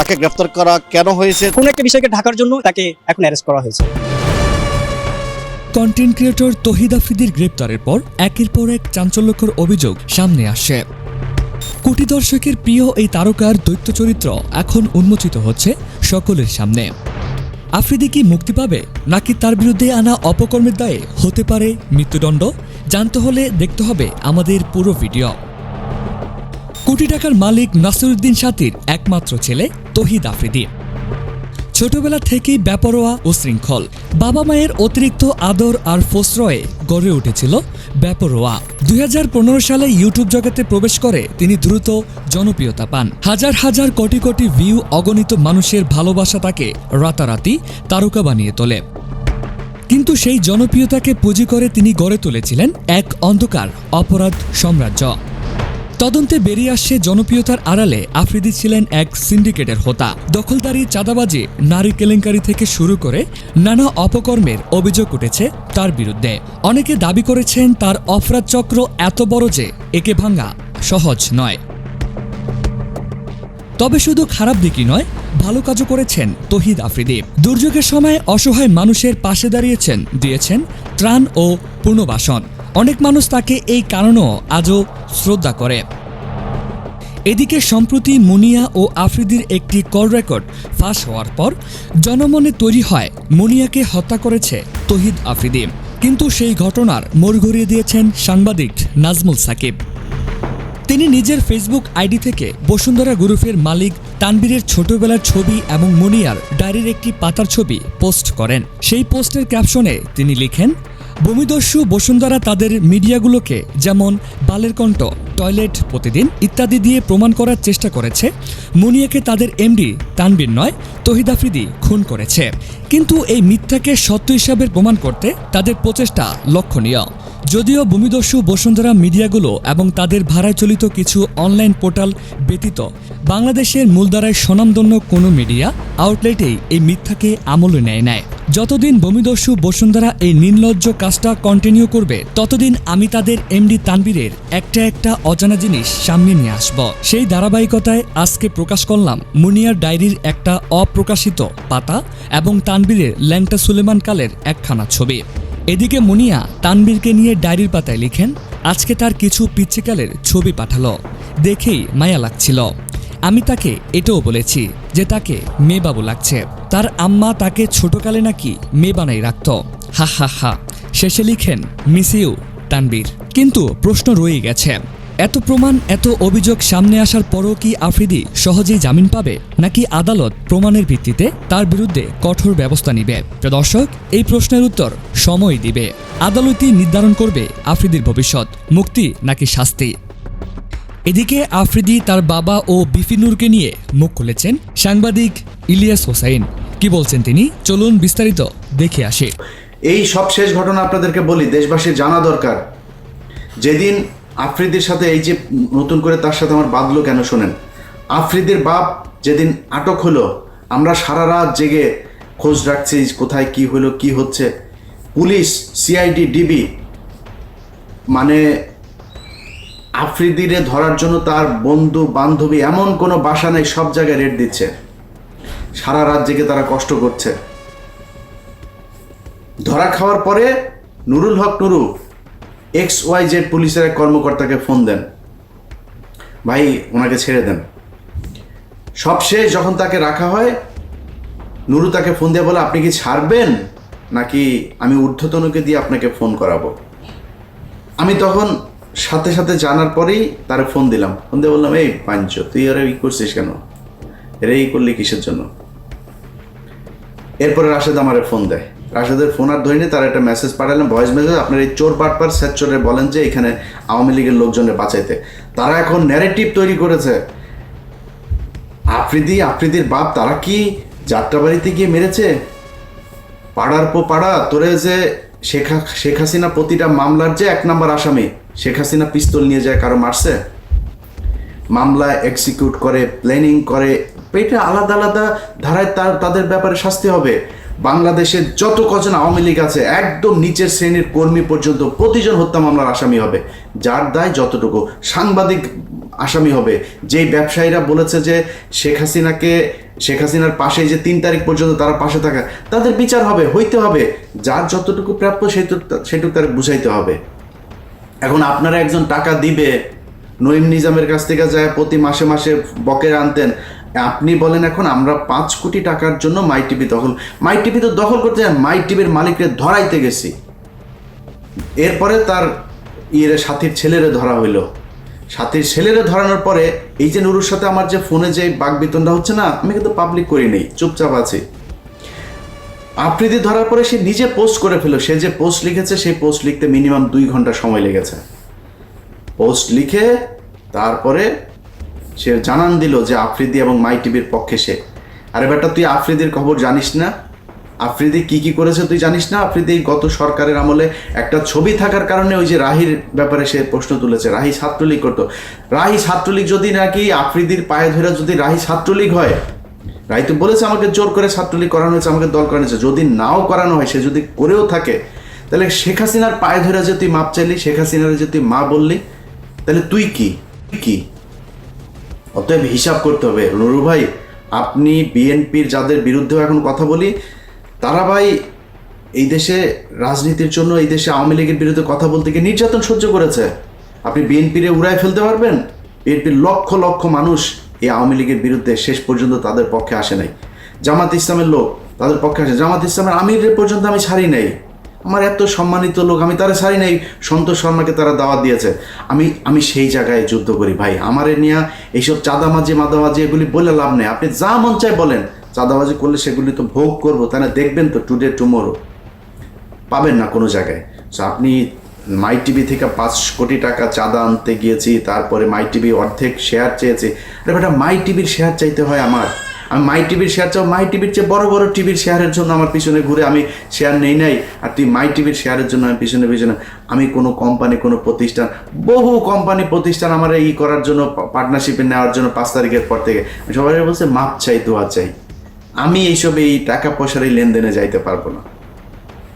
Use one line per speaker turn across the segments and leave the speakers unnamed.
তাকে গ্রেফতার করা কেন হয়েছে?
কোন একটা বিষয়কে ঢাকার জন্য তাকে এখন অ্যারেস্ট করা হয়েছে।
কন্টেন্ট ক্রিয়েটর তহিদ আফ্রিদির গ্রেপ্তারের পর একের পর এক চাঞ্চল্যকর অভিযোগ সামনে আসে। কোটি দর্শকের প্রিয় এই তারকার দৈত্য চরিত্র এখন উন্মোচিত হচ্ছে সকলের সামনে। আফ্রিদি কি মুক্তি পাবে নাকি তার বিরুদ্ধে আনা অপকর্মের দায়ে হতে পারে মৃত্যুদণ্ড? জানতে হলে দেখতে হবে আমাদের পুরো ভিডিও। কোটি টাকার মালিক নাসিরুদ্দিন সাতির একমাত্র ছেলে তহিদ আফ্রিদি। ছোটবেলা থেকেই বেপরোয়া ও শৃঙ্খল। বাবা মায়ের অতিরিক্ত আদর আর ফসরয়ে গড়ে উঠেছিল বেপরোয়া। দুই হাজার সালে ইউটিউব জগতে প্রবেশ করে তিনি দ্রুত জনপ্রিয়তা পান। হাজার হাজার কোটি কোটি ভিউ অগণিত মানুষের ভালোবাসা তাকে রাতারাতি তারকা বানিয়ে তোলে। কিন্তু সেই জনপ্রিয়তাকে পুঁজি করে তিনি গড়ে তুলেছিলেন এক অন্ধকার অপরাধ সাম্রাজ্য। তদন্তে বেরিয়ে আসছে জনপ্রিয়তার আড়ালে আফ্রিদি ছিলেন এক সিন্ডিকেটের হোতা। দখলদারি চাঁদাবাজি, নারী কেলেঙ্কারি থেকে শুরু করে নানা অপকর্মের অভিযোগ উঠেছে তার বিরুদ্ধে। অনেকে দাবি করেছেন তার অপরাধ চক্র এত বড় যে একে ভাঙা সহজ নয়। তবে শুধু খারাপ দিকই নয়, ভালো কাজও করেছেন তহিদ আফ্রিদি। দুর্যোগের সময় অসহায় মানুষের পাশে দাঁড়িয়েছেন, দিয়েছেন ত্রাণ ও পুনর্বাসন। অনেক মানুষ তাকে এই কারণেও আজও শ্রদ্ধা করে। এদিকে সম্প্রতি মুনিয়া ও আফ্রিদির একটি কল রেকর্ড ফাঁস হওয়ার পর জনমনে তৈরি হয়, মুনিয়াকে হত্যা করেছে তহিদ আফ্রিদি। কিন্তু সেই ঘটনার মোড় ঘুরিয়ে দিয়েছেন সাংবাদিক নাজমুল সাকিব। তিনি নিজের ফেসবুক আইডি থেকে বসুন্ধরা গ্রুপের মালিক তানবীরের ছোটবেলার ছবি এবং মনিয়ার ডায়েরির একটি পাতার ছবি পোস্ট করেন। সেই পোস্টের ক্যাপশনে তিনি লিখেন ভূমিদস্যু বসুন্ধরা তাদের মিডিয়াগুলোকে, যেমন বালের কণ্ঠ, টয়লেট প্রতিদিন ইত্যাদি দিয়ে প্রমাণ করার চেষ্টা করেছে। মুনিয়াকে তাদের এমডি তানবির নয়, তহিদ খুন করেছে। কিন্তু এই মিথ্যাকে সত্য হিসাবে প্রমাণ করতে তাদের প্রচেষ্টা লক্ষণীয়। যদিও ভূমিদস্যু বসুন্ধরা মিডিয়াগুলো এবং তাদের ভাড়ায় চলিত কিছু অনলাইন পোর্টাল ব্যতীত বাংলাদেশের মূলধারায় স্বনামধন্য কোনো মিডিয়া আউটলেটেই এই মিথ্যাকে আমলে নেয় নেয় যতদিন ভূমিদস্যু বসুন্ধরা এই নির্লজ্জ কাজটা কন্টিনিউ করবে, ততদিন আমি তাদের এমডি তানবীরের একটা একটা অজানা জিনিস সামনে নিয়ে আসব। সেই ধারাবাহিকতায় আজকে প্রকাশ করলাম মুনিয়ার ডায়েরির একটা অপ্রকাশিত পাতা এবং তানবীরের ল্যাংটা সুলেমান কালের একখানা ছবি। এদিকে মুনিয়া তানবীরকে নিয়ে ডায়েরির পাতায় লিখেন, আজকে তার কিছু পিচ্ছিকালের ছবি পাঠালো। দেখেই মায়া লাগছিল। আমি তাকে এটাও বলেছি যে তাকে মেয়ে বাবু লাগছে। তার আম্মা তাকে ছোটকালে নাকি মেয়ে বানাই রাখত। হা হা হা। শেষে লিখেন, মিস ইউ, তানবীর। কিন্তু প্রশ্ন রয়ে গেছে এত প্রমাণ, এত অভিযোগ সামনে আসার পরও কি আফ্রিদি সহজেই জামিন পাবে? নাকি আদালত প্রমাণের ভিত্তিতে তার বিরুদ্ধে কঠোর ব্যবস্থা নিবে? দর্শক, এই প্রশ্নের উত্তর সময় দিবে। আদালতই নির্ধারণ করবে আফ্রিদির ভবিষ্যৎ। মুক্তি নাকি শাস্তি? এদিকে আফ্রিদি তার বাবা ও বিফিনুরকে নিয়ে মুখ খুলেছেন সাংবাদিক ইলিয়াস হোসাইন। কি বলছেন তিনি? চলুন বিস্তারিত দেখে আসি।
এই সব শেষ ঘটনা আপনাদেরকে বলি, দেশবাসীর জানা দরকার। যেদিন আফ্রিদির সাথে এই যে নতুন করে তার সাথে আমার বাঁধলো কেন শোনেন? আফ্রিদির বাপ যেদিন আটক হলো, আমরা সারা রাত জেগে খোঁজ রাখছি কোথায় কি হলো, কি হচ্ছে। পুলিশ সিআইডি ডিবি মানে আফ্রিদিরে ধরার জন্য তার বন্ধু, বান্ধবী এমন কোনো বাসা নেই, সব জায়গায় রেড দিচ্ছে। সারা রাত জেগে তারা কষ্ট করছে। ধরা খাওয়ার পরে Nurul Haque Nuru X Y Z পুলিশের এক কর্মকর্তাকে ফোন দেন। ভাই, ওনাকে ছেড়ে দেন। সবশেষ যখন তাকে রাখা হয়, নুরু তাকে ফোন দিয়ে বলে, আপনি কি ছাড়বেন? নাকি আমি ঊর্ধ্বতনকে দিয়ে আপনাকে ফোন করাবো? আমি তখন সাথে সাথে জানার পরেই তারে ফোন দিলাম। ফোন দিয়ে বললাম, এই পাঞ্চ, তুই এরা ই করছিস কেন? এরা ই করলি কিসের জন্য? এরপরে রাশেদ আমারে ফোন দেয়। রাশেদের ফোন আর ধরিনি, তার একটা মেসেজ পাঠালেন ভয়েস মেসেজ আপনার এই চোর পাটপার স্যাচরে বলেন যে এখানে আওয়ামী লীগের লোকজনের বাঁচাইতে। তারা এখন ন্যারেটিভ তৈরি করেছে। আফ্রিদি, আফ্রিদির বাপ, তারা কি যাত্রাবাড়িতে গিয়ে মেরেছে? পাড়ার পো পাড়া, তোরে যে শেখ শেখ হাসিনা প্রতিটা মামলার যে এক নম্বর আসামি, শেখ হাসিনা পিস্তল নিয়ে যায় কারও মারছে? মামলা এক্সিকিউট করে প্ল্যানিং করে, এটা আলাদা আলাদা ধারায় তার, তাদের ব্যাপারে শাস্তি হবে। বাংলাদেশের যত কজন আওয়ামী লীগ আছে, একদম নিচের শ্রেণির কর্মী পর্যন্ত প্রতিজন হত্যা মামলার আসামি হবে। যার দায় যতটুকু সাংবাদিক আসামি হবে। যেই ব্যবসায়ীরা বলেছে যে শেখ হাসিনাকে, শেখ হাসিনার পাশে যে তিন তারিখ পর্যন্ত তারা পাশে থাকা, তাদের বিচার হবে, হইতে হবে। যার যতটুকু প্রাপ্য সেটুকু সেটুকু তার বুঝাইতে হবে। এখন আপনারা একজন টাকা দিবে নঈম নিজামের কাছ থেকে যায় প্রতি মাসে মাসে বকের আনতেন আপনি বলেন এখন আমরা পাঁচ কোটি টাকার জন্য মাই টিভি দখল। মাই টিভি তো দখল করতে মাই টিভির মালিককে ধরাইতে গেছি। এরপরে তার ইয়ের, সাথীর ছেলেরে ধরা হইল। সাথীর ছেলেরে ধরানোর পরে এই যে নুরুর সাথে আমার যে ফোনে যে বাগবিতনটা হচ্ছে না, আমি কিন্তু পাবলিক করি নেই, চুপচাপ আছি। আফ্রিদি ধরার পরে সে নিজে পোস্ট করে ফেলো সে যে পোস্ট লিখেছে, সেই পোস্ট লিখতে মিনিমাম দুই ঘণ্টা সময় লেগেছে। পোস্ট লিখে তারপরে সে জানান দিল যে আফ্রিদি এবং মাই টিভির পক্ষে সে। আরে বেটা তুই আফ্রিদির খবর জানিস না? আফ্রিদি কি কি করেছে তুই জানিস না? আফ্রিদি গত সরকারের আমলে একটা ছবি থাকার কারণে ওই যে রাহির ব্যাপারে সে প্রশ্ন তুলেছে, রাহি ছাত্রলীগ করতো। রাহি ছাত্রলীগ যদি নাকি আফ্রিদির পায়ে ধরে যদি রাহি ছাত্রলীগ হয়, রাহি তো বলেছে আমাকে জোর করে ছাত্রলীগ করানো হয়েছে, আমাকে দল করানো হয়েছে। যদি নাও করানো হয়, সে যদি করেও থাকে, তাহলে শেখ হাসিনার পায়ে ধরে যে তুই মাপ চাইলি, শেখ হাসিনার যে তুই মা বললি, তাহলে তুই কি? তুই কি? অতএব হিসাব করতে হবে। নুরু ভাই, আপনি বিএনপির যাদের বিরুদ্ধেও এখন কথা বলি, তারা ভাই এই দেশে রাজনীতির জন্য, এই দেশে আওয়ামী লীগের বিরুদ্ধে কথা বলতে গিয়ে নির্যাতন সহ্য করেছে। আপনি বিএনপিরে উড়ায় ফেলতে পারবেন? বিএনপির লক্ষ লক্ষ মানুষ এই আওয়ামী লীগের বিরুদ্ধে শেষ পর্যন্ত তাদের পক্ষে আসে নাই। জামাত ইসলামের লোক তাদের পক্ষে আসে জামাত ইসলামের আমিরের পর্যন্ত আমি ছাড়ি নাই। আমার এত সম্মানিত লোক, আমি তারা সারি নাই। সন্তোষ শর্মাকে তারা দাওয়াত দিয়েছে। আমি আমি সেই জায়গায় যুদ্ধ করি ভাই। আমারে নিয়ে এইসব চাঁদামাজি মাদামাজি এগুলি বলে লাভ নেই। আপনি যা মন চায় বলেন। চাঁদাবাজি করলে সেগুলি তো ভোগ করব। তাহলে দেখবেন তো টুডে টুমোরো পাবেন না কোনো জায়গায়। সো আপনি মাই টিভি থেকে পাঁচ কোটি টাকা চাঁদা আনতে গিয়েছি, তারপরে মাই টিভি অর্ধেক শেয়ার চেয়েছি। আরে বেটা মাই টিভির শেয়ার চাইতে হয় আমার। আমি মাই টিভির শেয়ার চাও, মাই টিভির চেয়ে বড় বড় টিভির শেয়ারের জন্য আমার পিছনে ঘুরে আমি শেয়ার নেই নাই। আর তুই মাই টিভির শেয়ারের জন্য আমি পিছনে পিছনে আমি কোনো কোম্পানি কোনো প্রতিষ্ঠান, বহু কোম্পানি প্রতিষ্ঠান আমার এই করার জন্য পার্টনারশিপে নেওয়ার জন্য পাঁচ তারিখের পর থেকে সবাই বলছে, মাপ চাই, দোয়া চাই। আমি এইসব এই টাকা পয়সার এই লেনদেনে যাইতে পারব না।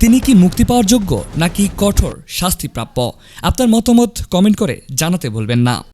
তিনি কি মুক্তি পাওয়ার যোগ্য নাকি কঠোর শাস্তিপ্রাপ্য? আপনার মতামত কমেন্ট করে জানাতে ভুলবেন না।